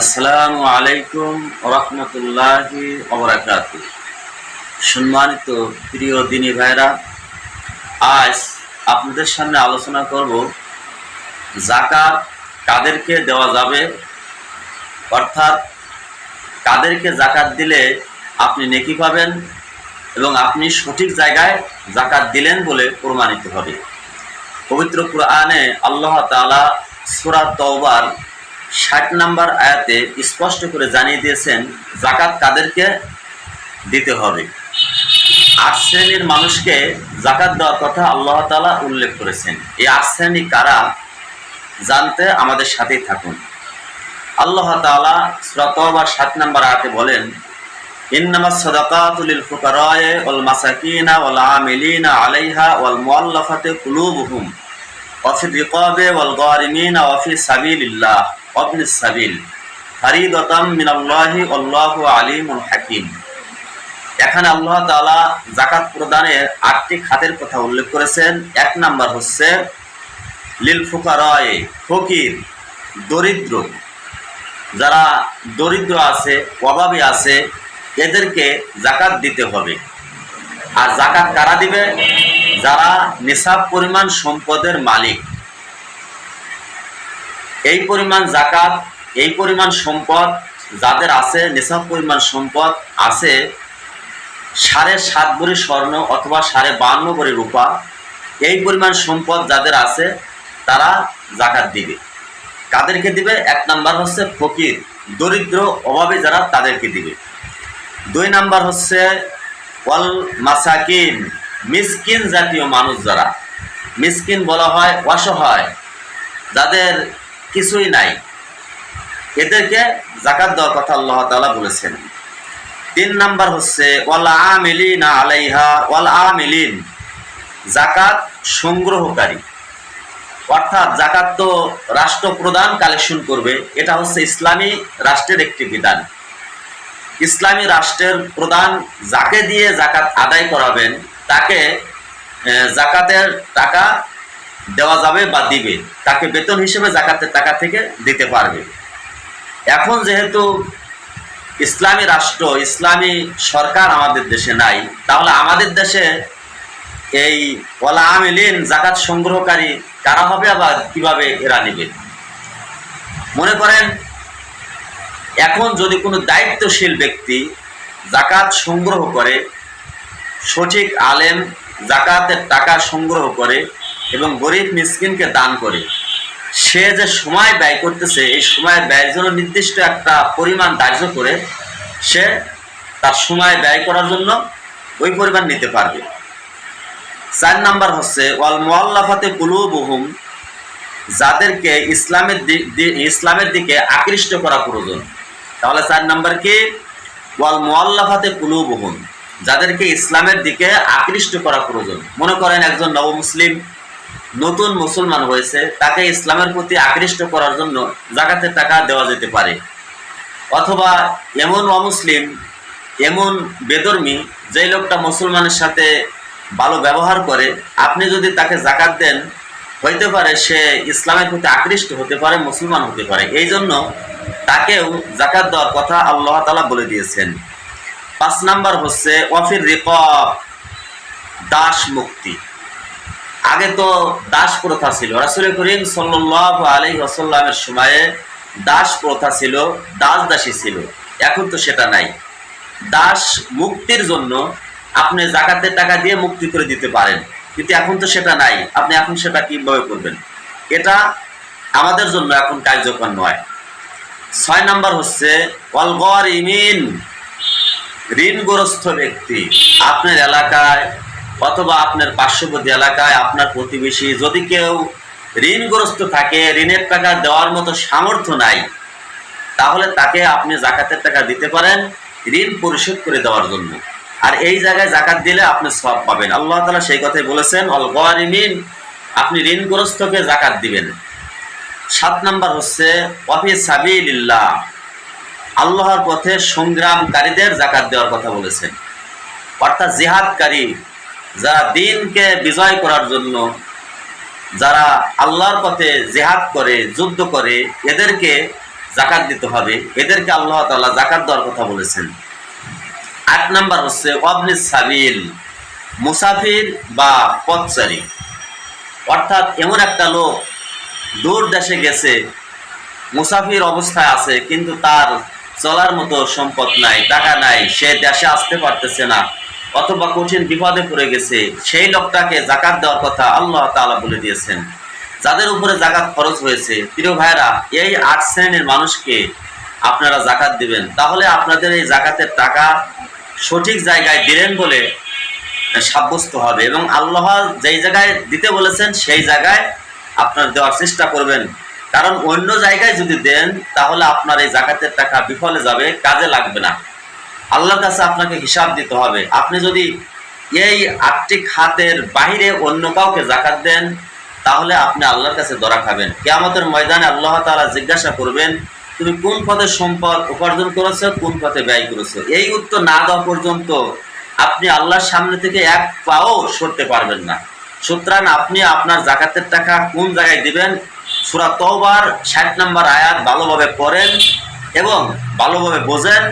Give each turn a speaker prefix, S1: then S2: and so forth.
S1: আসসালামু আলাইকুম রহমতুল্লাহি অবরাকাত সম্মানিত প্রিয় দিনী ভাইরা, আজ আপনাদের সামনে আলোচনা করব, জাকাত কাদেরকে দেওয়া যাবে? অর্থাৎ কাদেরকে জাকাত দিলে আপনি নেকি পাবেন এবং আপনি সঠিক জায়গায় জাকাত দিলেন বলে প্রমাণিত হবে। পবিত্র কুরআনে আল্লাহ তাআলা সূরা তওবার ষাট নাম্বার আয়াতে স্পষ্ট করে জানিয়ে দিয়েছেন জাকাত কাদেরকে দিতে হবে। আট শ্রেণির মানুষকে জাকাত দেওয়ার কথা আল্লাহ তাআলা উল্লেখ করেছেন। এই আট শ্রেণি কারা? জানতে আমাদের সাথেই থাকুন। আল্লাহ তাআলা সূরা তওবার সাত নাম্বার আয়াতে বলেন ইন্নামা সাদাকাতু লিল ফুকারায়ে ওয়াল মাসাকিনা ওয়াল আমিলিনা আলাইহা ওয়াল মুআল্লাফাতি কুলুবুহুম, ওয়া ফির রিকাবে ওয়াল গারিমিনা ওয়া ফি সাবিলিল্লাহ। ইবনিস সাবিল। ফারিদাতাম মিনাল্লাহি আল্লাহু আলিমুল হাকিম। এখানে আল্লাহ তাআলা যাকাত প্রদানের আটটি খাতের কথা উল্লেখ করেছেন। এক নাম্বার হচ্ছে, লিল ফুকারায়ে, ফকির, দরিদ্র। যারা দরিদ্র আছে, অভাবী আছে, এদেরকে জাকাত দিতে হবে। আর জাকাত কারা দিবে? যারা নিসাব পরিমাণ সম্পদের মালিক। এই পরিমাণ জাকাত, এই পরিমাণ সম্পদ যাদের আছে, নিসাব পরিমাণ সম্পদ আছে, সাড়ে সাত ভরি স্বর্ণ অথবা সাড়ে বান্ন ভরি রূপা, এই পরিমাণ সম্পদ যাদের আছে, তারা জাকাত দিবে। কাদেরকে দিবে? এক নাম্বার হচ্ছে ফকির, দরিদ্র, অভাবে যারা, তাদেরকে দিবে। দুই নাম্বার হচ্ছে ওয়াল মাসাকিন, মিসকিন জাতীয় মানুষ যারা। মিসকিন বলা হয় অসহায়, যাদের কিছুই নাই। এদেরকে জাকাত দেওয়ার কথা আল্লাহ তালা বলেছেন। তিন নাম্বার হচ্ছে, ওয়াল আমিলিন আলাইহা, ওয়াল আমিলিন। জাকাত সংগ্রহকারী। অর্থাৎ জাকাত তো রাষ্ট্র প্রদান কালেকশন করবে, এটা হচ্ছে ইসলামী রাষ্ট্রের একটি বিধান। ইসলামী রাষ্ট্রের প্রধান যাকে দিয়ে জাকাত আদায় করাবেন, তাকে জাকাতের টাকা দেওয়া যাবে বা দিবে। তাকে বেতন হিসেবে জাকাতের টাকা থেকে দিতে পারবে। এখন যেহেতু ইসলামী রাষ্ট্র, ইসলামী সরকার আমাদের দেশে নাই, তাহলে আমাদের দেশে এই ওলা আমিলিন, জাকাত সংগ্রহকারী কারা হবে আবার কীভাবে এরা নেবে? মনে করেন, এখন যদি কোনো দায়িত্বশীল ব্যক্তি জাকাত সংগ্রহ করে, সঠিক আলেম জাকাতের টাকা সংগ্রহ করে এবং গরিব মিসকিনকে দান করে। সে যে সময় ব্যয় করতেছে, এই সময়ের ব্যয়ের জন্য নির্দিষ্ট একটা পরিমাণ ধার্য করে সে তার সময় ব্যয় করার জন্য ওই পরিমাণ নিতে পারবে। চার নাম্বার হচ্ছে, ওয়াল মোয়াল্লাফাতে কুলুবহুম, যাদেরকে ইসলামের ইসলামের দিকে আকৃষ্ট করা প্রয়োজন। তাহলে চার নাম্বার কি? ওয়াল মোয়াল্লাফাতে কুলুবহুম, যাদেরকে ইসলামের দিকে আকৃষ্ট করা প্রয়োজন। মনে করেন একজন নবমুসলিম নতুন মুসলমান হয়েছে, তাকে ইসলামের প্রতি আকৃষ্ট করার জন্য জাকাতের টাকা দেওয়া যেতে পারে। অথবা এমন অমুসলিম, এমন বেদর্মী যে লোকটা মুসলমানের সাথে ভালো ব্যবহার করে, আপনি যদি তাকে জাকাত দেন, হইতে পারে সে ইসলামের প্রতি আকৃষ্ট হতে পারে, মুসলমান হতে পারে। এই জন্য তাকেও জাকাত দেওয়ার কথা আল্লাহ তালা বলে দিয়েছেন। পাঁচ নাম্বার হচ্ছে ওয়াফির রিকব, দাস মুক্তি। আগে তো দাস প্রথা ছিল। রাসুল করিম সাল্লাহ আলী আসাল্লামের সময়ে দাস প্রথা ছিল, দাস দাসী ছিল। এখন তো সেটা নাই। দাস মুক্তির জন্য আপনি জাকাতের টাকা দিয়ে মুক্তি করে দিতে পারেন। কিন্তু এখন তো সেটা নাই। আপনি এখন সেটা কীভাবে করবেন? এটা আমাদের জন্য এখন কার্যকর নয়। ছয় নাম্বার হচ্ছে অলগর ইমিন ঋণগ্রস্ত ব্যক্তি। আপনার এলাকায় অথবা আপনার পার্শ্ববর্তী এলাকায়, আপনার প্রতিবেশী, যদি কেউ ঋণগ্রস্ত থাকে, ঋণের টাকা দেওয়ার মতো সামর্থ্য নাই, তাহলে তাকে আপনি জাকাতের টাকা দিতে পারেন ঋণ পরিশোধ করে দেওয়ার জন্য। আর এই জায়গায় জাকাত দিলে আপনি সব পাবেন। আল্লাহ তালা সেই কথাই বলেছেন অল গরিমিন আপনি ঋণগ্রস্তকে জাকাত দিবেন। সাত নাম্বার হচ্ছে অফিস সাবিল্লাহ আল্লাহর পথে সংগ্রামকারীদের জাকাত দেওয়ার কথা বলেছেন। অর্থাৎ জিহাদকারী যারা দিনকে বিজয় করার জন্য যারা আল্লাহর পথে জেহাদ করে, যুদ্ধ করে, এদেরকে জাকাত দিতে হবে। এদেরকে আল্লাহ তাআলা জাকাত দেওয়ার কথা বলেছেন। আট নাম্বার হচ্ছে অবনিস সাবিল, মুসাফির বা পথচারী। অর্থাৎ এমন একটা লোক দূর দেশে গেছে, মুসাফির অবস্থায় আছে, কিন্তু তার চলার মতো সম্পদ নাই, টাকা নাই, সে দেশে আসতে পারতেছে না। অথবা কঠিন বিপদে পড়ে গেছে, সেই লোকটাকে জাকাত দেওয়ার কথা আল্লাহ তাআলা বলে দিয়েছেন। যাদের উপরে জাকাত খরচ হয়েছে, প্রিয় ভাইরা এই আট শ্রেণির মানুষকে আপনারা জাকাত দিবেন। তাহলে আপনাদের এই জাকাতের টাকা সঠিক জায়গায় দিলেন বলে সাব্যস্ত হবে এবং আল্লাহ যেই জায়গায় দিতে বলেছেন, সেই জায়গায় আপনার দেওয়ার চেষ্টা করবেন। কারণ অন্য জায়গায় যদি দেন, তাহলে আপনার এই জাকাতের টাকা বিফলে যাবে, কাজে লাগবে না। আল্লাহর কাছে আপনাকে হিসাব দিতে হবে। আপনি যদি এই আটটি খাতের বাইরে অন্য কাউকে জাকাত দেন, তাহলে আপনি আল্লাহর কাছে ধরা খাবেন। কেয়ামতের ময়দানে আল্লাহ তাআলা জিজ্ঞাসা করবেন, তুমি কোন পথে সম্পদ উপার্জন করেছ, কোন পথে ব্যয় করেছ? এই উত্তর না দেওয়া পর্যন্ত আপনি আল্লাহর সামনে থেকে এক পাও সরতে পারবেন না। সুতরাং আপনি আপনার জাকাতের টাকা কোন জায়গায় দিবেন, সুরা তওবার ষাট নম্বর আয়াত ভালোভাবে পড়েন এবং ভালোভাবে বোঝেন।